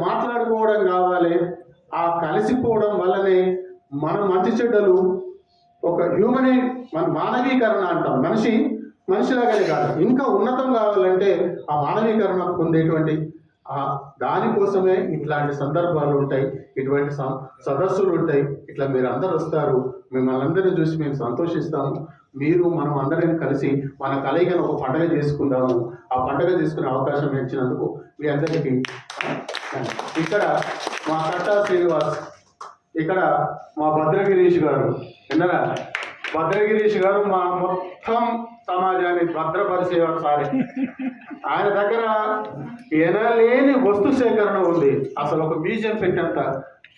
మాట్లాడుకోవడం కావాలి. ఆ కలిసిపోవడం వల్లనే మన మంచి చెడ్డలు ఒక హ్యూమనే మన మానవీకరణ అంటాం. మనిషి మనిషిలాగానే కాదు. ఇంకా ఉన్నతం కావాలంటే ఆ మానవీకరణ పొందేటువంటి ఆ దానికోసమే ఇట్లాంటి సందర్భాలు ఉంటాయి. ఇటువంటి సదస్సులు ఉంటాయి. ఇట్లా మీరు అందరు వస్తారు. మిమ్మల్ని అందరినీ చూసి మేము సంతోషిస్తాము మీరు మనం అందరం కలిసి మన కలయికను ఒక పండగ చేసుకుందాము. ఆ పండగ చేసుకునే అవకాశం ఇచ్చినందుకు మీ అందరికీ ఇక్కడ మా కట్టా శ్రీనివాస్ ఇక్కడ మా భద్రగిరీష్ గారు విన్నారా? భద్రగిరీష్ గారు మా మొత్తం సమాజాన్ని భద్రపరిచేవారు సారి. ఆయన దగ్గర ఎనలేని వస్తు సేకరణ ఉంది. అసలు ఒక మ్యూజియం పెట్టేంత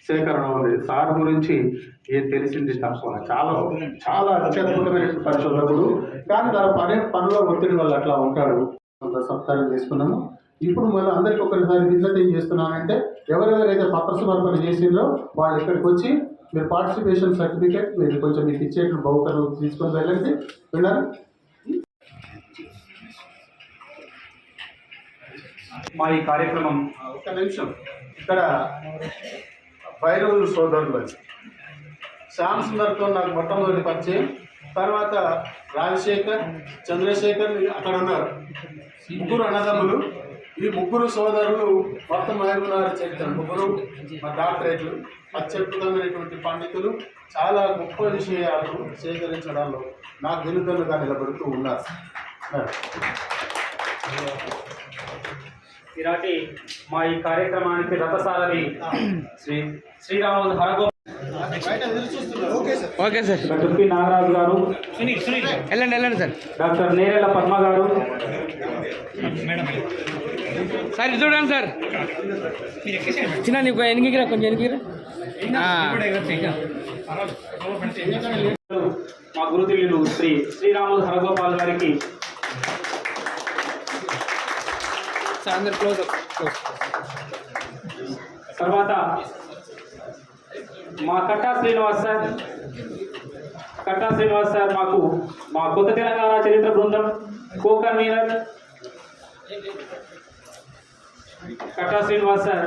సేకరణ ఉంది. సార్ గురించి ఏం తెలిసింది తక్కువ చాలా చాలా అత్యద్భుతమైన పరిశోధకుడు. కానీ తన పని పనుల ఒత్తిడి వల్ల అట్లా ఉంటాడు. కొంత సప్తాహం చేసుకున్నాము. ఇప్పుడు మళ్ళీ అందరికి ఒకరిసారి విన్నతి ఏం చేస్తున్నానంటే ఎవరెవరైతే పత్ర సమర్పణ చేసిండ్రో వాళ్ళు ఇక్కడికి వచ్చి మీరు పార్టిసిపేషన్ సర్టిఫికేట్ మీరు కొంచెం మీకు ఇచ్చేట్లు బహుకరం తీసుకొని వెళ్ళండి. విన్నారు? మా ఈ కార్యక్రమం ఒక్క నిమిషం. ఇక్కడ భైరవులు సోదరులు శ్యామ్ సుందర్తో నాకు మొట్టమొదటి పరిచయం. తర్వాత రాజశేఖర్ చంద్రశేఖర్ అక్కడ ఉన్నారు. ముగ్గురు అన్నదమ్ములు. ఈ ముగ్గురు సోదరులు మొత్తం మహబూబ్నగర్ చరిత్ర. ముగ్గురు మా డాక్టరేట్లు అత్యద్భుతమైనటువంటి పండితులు చాలా గొప్ప విషయాలు సేకరించడంలో నాకు వెనుదన్నుగా నిలబడుతూ ఉన్నారు. ఈనాటి మా ఈ కార్యక్రమానికి రథసారథి Shri Sriramulu హరగో okay sir. Doctor P Nagaraju గారు. వెళ్ళండి వెళ్ళండి సార్. డాక్టర్ నేరెళ్ళ పద్మ గారు. సార్ ఇది చూడండి సార్. చిన్న నీకు ఎనికిరా కొంచెం ఎనికిరా మా గురుతుల్యులు శ్రీ శ్రీరాములు హరగోపాల్ గారికి. తర్వాత మా కట్టా శ్రీనివాస్ సార్. కట్టా శ్రీనివాస్ సార్ మాకు మా కొత్త తెలంగాణ చరిత్ర బృందం co convener Katta Srinivas sir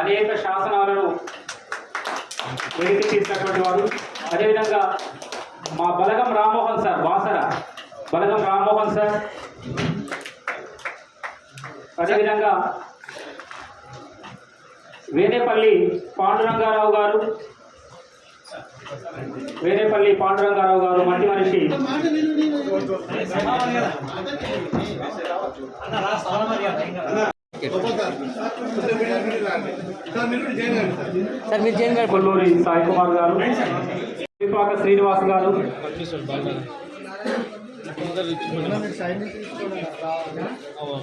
అనేక శాసనాలను వెలికి తీసినటువంటి వారు. అదేవిధంగా మా బలగం రామ్మోహన్ సార్ వాసర బలగం రామ్మోహన్ సార్. అదేవిధంగా వేనేపల్లి పాండురంగారావు గారు వేనేపల్లి పాండురంగారావు గారు మంచి మనిషి. సార్ మీరు చేయండి గారు. కొల్లూరి సాయి కుమార్ గారు. శ్రీపాక శ్రీనివాస్ గారు.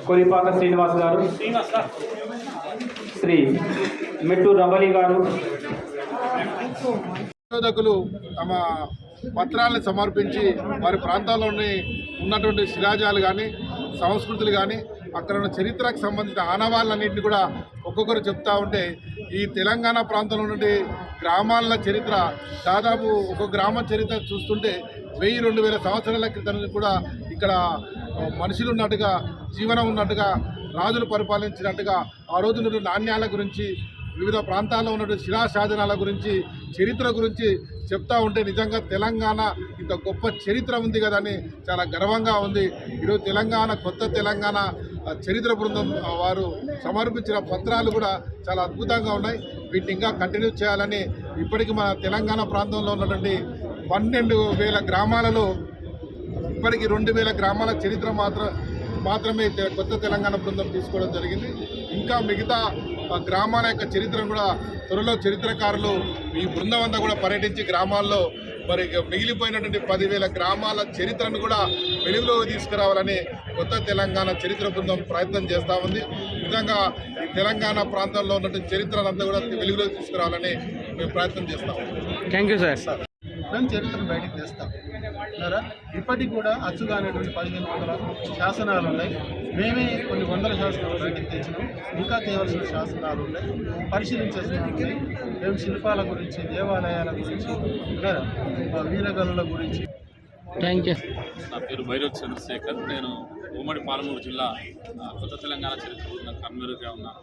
కొలిపాక శ్రీనివాస్ గారు. శ్రీ మెట్టు రవలి గారు. నిరోధకులు తమ పత్రాలను సమర్పించి వారి ప్రాంతాల్లోని ఉన్నటువంటి శిలాజాలు కానీ సంస్కృతులు కానీ అక్కడ ఉన్న చరిత్రకు సంబంధించిన ఆనవాళ్ళన్నింటినీ కూడా ఒక్కొక్కరు చెప్తా ఉంటే ఈ తెలంగాణ ప్రాంతంలో నుండి గ్రామాల చరిత్ర దాదాపు ఒక గ్రామ చరిత్ర చూస్తుంటే వెయ్యి రెండు వేల సంవత్సరాల క్రితం కూడా ఇక్కడ మనుషులు ఉన్నట్టుగా జీవనం ఉన్నట్టుగా రాజులు పరిపాలించినట్టుగా ఆ రోజు నుండి నాణ్యాల గురించి వివిధ ప్రాంతాల్లో ఉన్నటువంటి శిలాశాసనాల గురించి చరిత్ర గురించి చెప్తా ఉంటే నిజంగా తెలంగాణ ఇంత గొప్ప చరిత్ర ఉంది కదా అని చాలా గర్వంగా ఉంది. ఈరోజు తెలంగాణ కొత్త తెలంగాణ చరిత్ర బృందం వారు సమర్పించిన పత్రాలు కూడా చాలా అద్భుతంగా ఉన్నాయి. వీటిని ఇంకా కంటిన్యూ చేయాలని ఇప్పటికీ మన తెలంగాణ ప్రాంతంలో ఉన్నటువంటి పన్నెండు వేల గ్రామాలలో ఇప్పటికీ రెండు వేల గ్రామాల చరిత్ర మాత్రం మాత్రమే కొత్త తెలంగాణ బృందం తీసుకోవడం జరిగింది. ఇంకా మిగతా గ్రామాల యొక్క చరిత్రను కూడా త్వరలో చరిత్రకారులు ఈ బృందం అంతా కూడా పర్యటించి గ్రామాల్లో మరి మిగిలిపోయినటువంటి పదివేల గ్రామాల చరిత్రను కూడా వెలుగులోకి తీసుకురావాలని కొత్త తెలంగాణ చరిత్ర బృందం ప్రయత్నం చేస్తూ ఉంది. నిజంగా ఈ తెలంగాణ ప్రాంతంలో ఉన్నటువంటి చరిత్రనంతా కూడా వెలుగులోకి తీసుకురావాలని మేము ప్రయత్నం చేస్తాం థ్యాంక్ యూ సార్ దాని చరిత్రను బయటికి తెస్తాం. సరే ఇప్పటికి కూడా అచ్చుగానేటువంటి పదిహేను వందల శాసనాలు ఉన్నాయి. మేమే కొన్ని వందల శాసనాలు బయటికి తెచ్చినాం ఇంకా తేవలసిన శాసనాలు ఉన్నాయి. పరిశీలించాల్సిన ఉన్నాయి మేము శిల్పాల గురించి దేవాలయాల గురించి వీరగనుల గురించి. థ్యాంక్ యూ నా పేరు భైరవ్ చంద్రశేఖర్. నేను ఉమ్మడి పాలమూరు జిల్లా కొత్త తెలంగాణ చరిత్ర బృందం కన్వీనర్గా ఉన్నాను.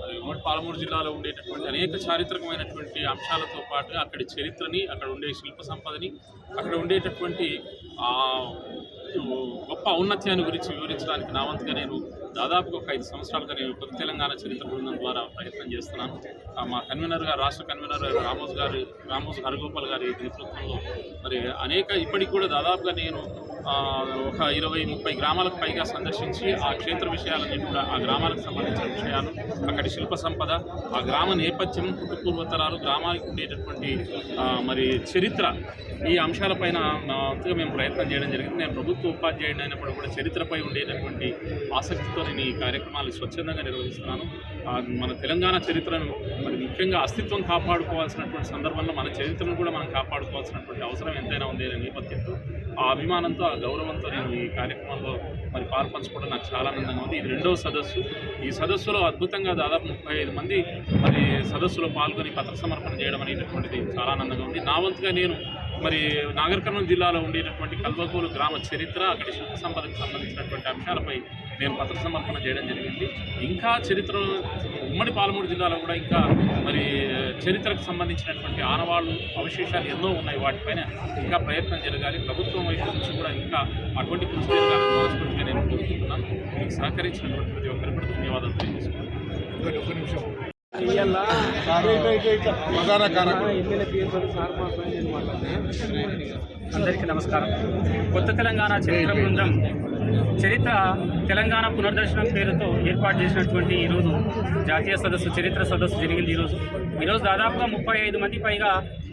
మరి ఉమ్మడి పాలమూరు జిల్లాలో ఉండేటటువంటి అనేక చారిత్రకమైనటువంటి అంశాలతో పాటు అక్కడి చరిత్రని అక్కడ ఉండే శిల్ప సంపదని అక్కడ ఉండేటటువంటి ఆ, గొప్ప ఔన్నత్యాన్ని గురించి వివరించడానికి నా వంతుగా నేను దాదాపుగా ఒక ఐదు సంవత్సరాలుగా నేను కొత్త తెలంగాణ చరిత్ర బృందం ద్వారా ప్రయత్నం చేస్తున్నాను. ఆ, మా గారు రాష్ట్ర కన్వీనర్ రామోజు గారు రామోజు హరగోపాల్ గారి నేతృత్వంలో మరి అనేక ఇప్పటికి కూడా దాదాపుగా నేను ఒక ఇరవై ముప్పై గ్రామాలకు పైగా సందర్శించి ఆ క్షేత్ర విషయాలన్నీ కూడా ఆ గ్రామాలకు సంబంధించిన విషయాలు అక్కడి శిల్ప సంపద ఆ గ్రామ నేపథ్యం పూర్వతరాలు గ్రామానికి ఉండేటటువంటి మరి చరిత్ర ఈ అంశాలపైన మేము ప్రయత్నం చేయడం జరిగింది. నేను ప్రభుత్వ ఉపాధ్యాయుడు అయినప్పుడు కూడా చరిత్రపై ఉండేటటువంటి ఆసక్తితో నేను ఈ కార్యక్రమాలు స్వచ్ఛందంగా నిర్వహిస్తున్నాను. మన తెలంగాణ చరిత్రను మరి ముఖ్యంగా అస్తిత్వం కాపాడుకోవాల్సినటువంటి సందర్భంలో మన చరిత్రను కూడా మనం కాపాడుకోవాల్సినటువంటి అవసరం ఎంతైనా ఉంది అనే నేపథ్యంతో ఆ అభిమానంతో ఆ గౌరవంతో నేను ఈ కార్యక్రమంలో మరి పాల్పంచుకోవడం నాకు చాలా ఆనందంగా ఉంది. ఇది రెండవ సదస్సు. ఈ సదస్సులో అద్భుతంగా దాదాపు ముప్పై ఐదు మంది మరి సదస్సులో పాల్గొని పత్ర సమర్పణ చేయడం అనేటటువంటిది చాలా ఆనందంగా ఉంది. నా వంతుగా నేను మరి నాగర్ కర్నూలు జిల్లాలో ఉండేటటువంటి కల్వకూరు గ్రామ చరిత్ర అక్కడి శుద్ధ సంపదకు సంబంధించినటువంటి అంశాలపై నేను పత్ర సమర్పణ చేయడం జరిగింది. ఇంకా చరిత్ర ఉమ్మడి పాలమూరు జిల్లాలో కూడా ఇంకా మరి చరిత్రకు సంబంధించినటువంటి ఆనవాళ్ళు అవశేషాలు ఎన్నో ఉన్నాయి. వాటిపైన ఇంకా ప్రయత్నం జరగాలి. ప్రభుత్వం వైపు నుంచి కూడా ఇంకా అటువంటి కృషి జరగాలని మనస్ఫూర్తిగా నేను కోరుకుంటున్నాను. మీకు సహకరించినటువంటి ప్రతి ఒక్కరికి కూడా ధన్యవాదాలు ప్రధాన కారకుడు. అందరికీ నమస్కారం. కొత్త తెలంగాణ చరిత్ర బృందం చరిత్ర తెలంగాణ పునర్దర్శనం పేరుతో ఏర్పాటు చేసినటువంటి ఈరోజు జాతీయ సదస్సు చరిత్ర సదస్సు జరిగింది ఈరోజు. ఈరోజు దాదాపుగా ముప్పై ఐదు మంది పైగా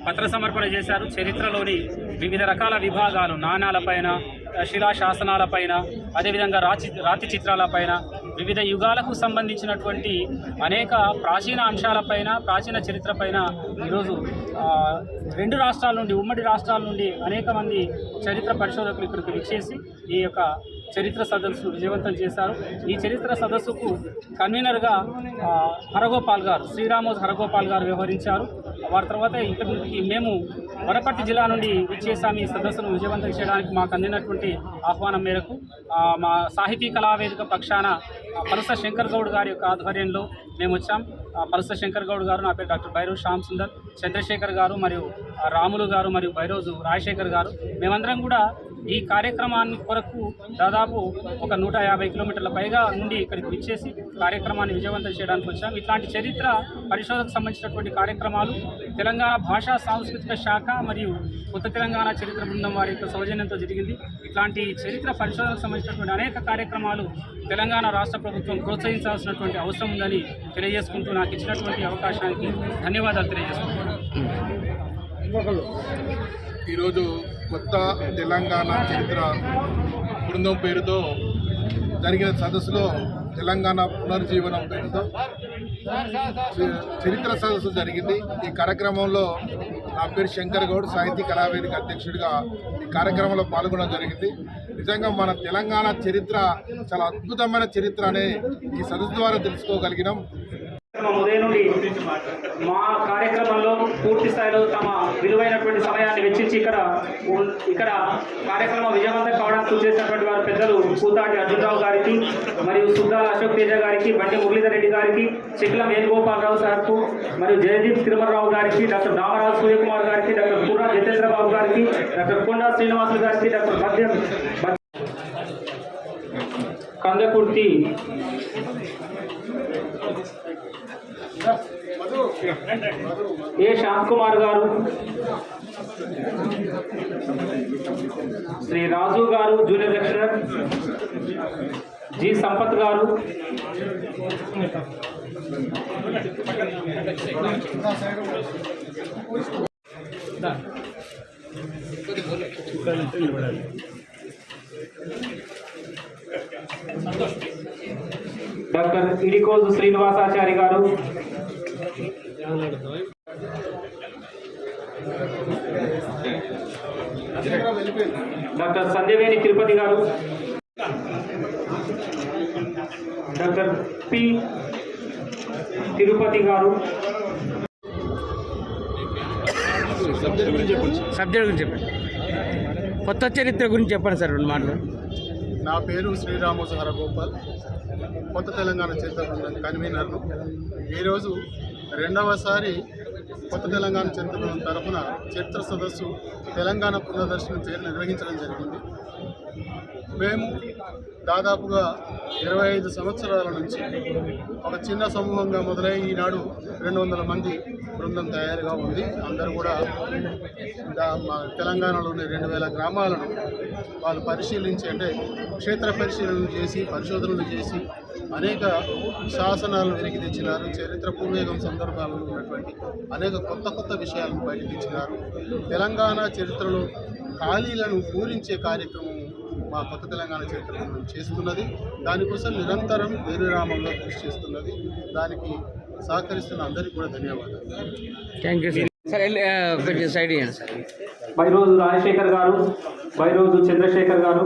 పత్ర సమర్పణ చేశారు. చరిత్రలోని వివిధ రకాల విభాగాలు నాణాలపైన శిలా శాసనాలపైన అదేవిధంగా రాచి రాతి చిత్రాలపైన వివిధ యుగాలకు సంబంధించినటువంటి అనేక ప్రాచీన అంశాలపైన ప్రాచీన చరిత్రపైన ఈరోజు రెండు రాష్ట్రాల నుండి ఉమ్మడి రాష్ట్రాల నుండి అనేక మంది చరిత్ర పరిశోధకులు ఇక్కడికి విచ్చేసి ఈ యొక్క చరిత్ర సదస్సు విజయవంతం చేశారు. ఈ చరిత్ర సదస్సుకు కన్వీనర్గా హరగోపాల్ గారు శ్రీరామోజ్ హరగోపాల్ గారు వ్యవహరించారు. వారి తర్వాత ఇక్కడికి మేము వనపర్తి జిల్లా నుండి విచ్చేసాం సదస్సును విజయవంతం చేయడానికి మాకు అందినటువంటి ఆహ్వానం మేరకు మా సాహితీ కళావేదిక పక్షాన పలస శంకర్ గౌడ్ గారి యొక్క ఆధ్వర్యంలో మేము వచ్చాం. పలస శంకర్ గౌడ్ గారు నా పేరు డాక్టర్ భైరవ్ శ్యామ్ సుందర్ చంద్రశేఖర్ గారు మరియు రాములు గారు మరియు భైరోజు రాజశేఖర్ గారు. మేమందరం కూడా ఈ కార్యక్రమాన్ని కొరకు దాదాపు ఒక నూట యాభై కిలోమీటర్ల పైగా నుండి ఇక్కడికి విచ్చేసి కార్యక్రమాన్ని విజయవంతం చేయడానికి వచ్చాం. ఇట్లాంటి చరిత్ర పరిశోధనకు సంబంధించినటువంటి కార్యక్రమాలు తెలంగాణ భాషా సాంస్కృతిక శాఖ మరియు కొత్త తెలంగాణ చరిత్ర బృందం వారి యొక్క సౌజన్యంతో జరిగింది. ఇట్లాంటి చరిత్ర పరిశోధనకు సంబంధించినటువంటి అనేక కార్యక్రమాలు తెలంగాణ రాష్ట్ర ప్రభుత్వం ప్రోత్సహించాల్సినటువంటి అవసరం ఉందని తెలియజేసుకుంటూ నాకు ఇచ్చినటువంటి అవకాశానికి ధన్యవాదాలు తెలియజేసుకుంటున్నాను. ఈరోజు కొత్త తెలంగాణ చరిత్ర బృందం పేరుతో జరిగిన సదస్సులో తెలంగాణ పునర్జీవనం పేరుతో చరిత్ర సదస్సు జరిగింది. ఈ కార్యక్రమంలో నా పేరు శంకర్ గౌడ్ సాహితీ కళావేదిక అధ్యక్షుడిగా ఈ కార్యక్రమంలో పాల్గొనడం జరిగింది. నిజంగా మన తెలంగాణ చరిత్ర చాలా అద్భుతమైన చరిత్ర అనే ఈ సదస్సు ద్వారా తెలుసుకోగలిగినాం. ఉదయం నుండి మా కార్యక్రమంలో పూర్తి స్థాయిలో తమ విలువైనటువంటి సమయాన్ని వెచ్చించి ఇక్కడ ఇక్కడ కార్యక్రమం విజయవంతం కావడానికి కృషి చేసినటువంటి వారు పెద్దలు కూతాటి అర్జునరావు గారికి మరియు సుద్దాల అశోక్ తేజ గారికి బండి మురళీధర్ రెడ్డి గారికి చిక్లం వేణుగోపాలరావు సార్కు మరియు జయదీప్ తిరుమలరావు గారికి డాక్టర్ దామరాజు సూర్యకుమార్ గారికి డాక్టర్ పూర్ణ జితేంద్ర బాబు గారికి డాక్టర్ కొండా శ్రీనివాసులు గారికి డాక్టర్ మధ్య కందకుర్తి ఏ శ్యామ్ కుమార్ గారు శ్రీ రాజు గారు జూనియర్ లెక్చరర్ జి సంపత్ గారు డాక్టర్ ఇడికోజు శ్రీనివాసాచారి గారు డాక్టర్ సంజయవేణి తిరుపతి గారు. Doctor P. తిరుపతి గారు. సబ్జెక్ట్ గురించి చెప్పండి కొత్త చరిత్ర గురించి చెప్పండి సార్ రెండు మాటలు. నా పేరు శ్రీరామోజు హరగోపాల్ కొత్త తెలంగాణ చరిత్ర కన్వీనర్ను. ఈరోజు రెండవసారి కొత్త తెలంగాణ చరిత్ర బృందం తరఫున చరిత్ర సదస్సు తెలంగాణ పునర్దర్శనం పేరు నిర్వహించడం జరిగింది. మేము దాదాపుగా ఇరవై ఐదు సంవత్సరాల నుంచి ఒక చిన్న సమూహంగా మొదలై ఈనాడు రెండు వందల మంది బృందం తయారుగా ఉంది. అందరూ కూడా మా తెలంగాణలోని రెండు వేల గ్రామాలను వాళ్ళు పరిశీలించి అంటే క్షేత్ర పరిశీలనలు చేసి పరిశోధనలు చేసి అనేక శాసనాలను వెనక్కి తెచ్చినారు చరిత్ర పూర్వేగం సందర్భాలలో ఉన్నటువంటి అనేక కొత్త కొత్త విషయాలను బయటకు తెచ్చినారు. తెలంగాణ చరిత్రలో ఖాళీలను పూరించే కార్యక్రమం మా కొత్త తెలంగాణ చరిత్ర బృందం చేస్తున్నది. దానికోసం నిరంతరం వేరురామంలో కృషి చేస్తున్నది. దానికి సహకరిస్తున్న అందరికీ కూడా ధన్యవాదాలు. థ్యాంక్ యూ సార్ రాజశేఖర్ గారు బైరోజు చంద్రశేఖర్ గారు.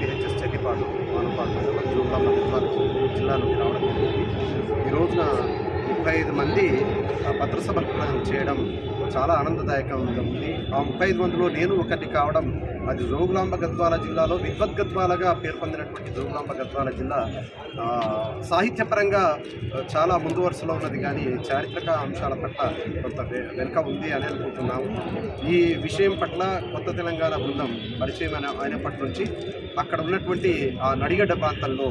హెచ్ఎస్ వానపాడు మండలం జూబ్రామ జిల్లా నుండి రావడం జరిగింది ఈ రోజున ముప్పై ఐదు మంది ఆ, పత్ర సమర్పణ చేయడం చాలా ఆనందదాయకంగా ఉంది. ఆ ముప్పై ఐదు మందిలో నేను ఒకటి కావడం అది జోగులాంబ గద్వాల జిల్లాలో విద్వద్గద్వాలగా పేరు పొందినటువంటి జోగులాంబ గద్వాల జిల్లా సాహిత్యపరంగా చాలా ముందు వరుసలో ఉన్నది. కానీ చారిత్రక అంశాల పట్ల కొంత వె- వెనుక ఉంది అని అనుకుంటున్నాము. ఈ విషయం పట్ల కొత్త తెలంగాణ బృందం పరిచయం అయినప్పటి నుంచి అక్కడ ఉన్నటువంటి ఆ నడిగడ్డ ప్రాంతంలో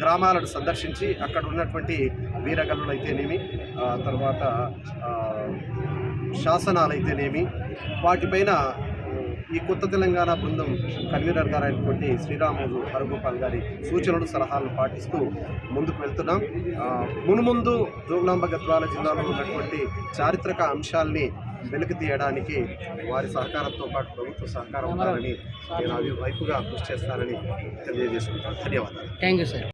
గ్రామాలను సందర్శించి అక్కడ ఉన్నటువంటి వీరగల్లులు అయితేనేమి తర్వాత శాసనాలైతేనేమి శాసనాలు అయితేనేమి వాటిపైన ఈ కొత్త తెలంగాణ బృందం కన్వీనర్ గారు అయినటువంటి శ్రీరాములు హరగోపాల్ గారి సూచనలు సలహాలను పాటిస్తూ ముందుకు వెళ్తున్నాం. మునుముందు జోగులాంబ గద్వాల జిల్లాలో ఉన్నటువంటి చారిత్రక అంశాల్ని వెలికి తీయడానికి వారి సహకారంతో పాటు ప్రభుత్వ సహకారం ఉండాలని నేను అవి వైపుగా కృషి చేస్తానని తెలియజేసుకుంటాను. ధన్యవాదాలు. Thank you sir.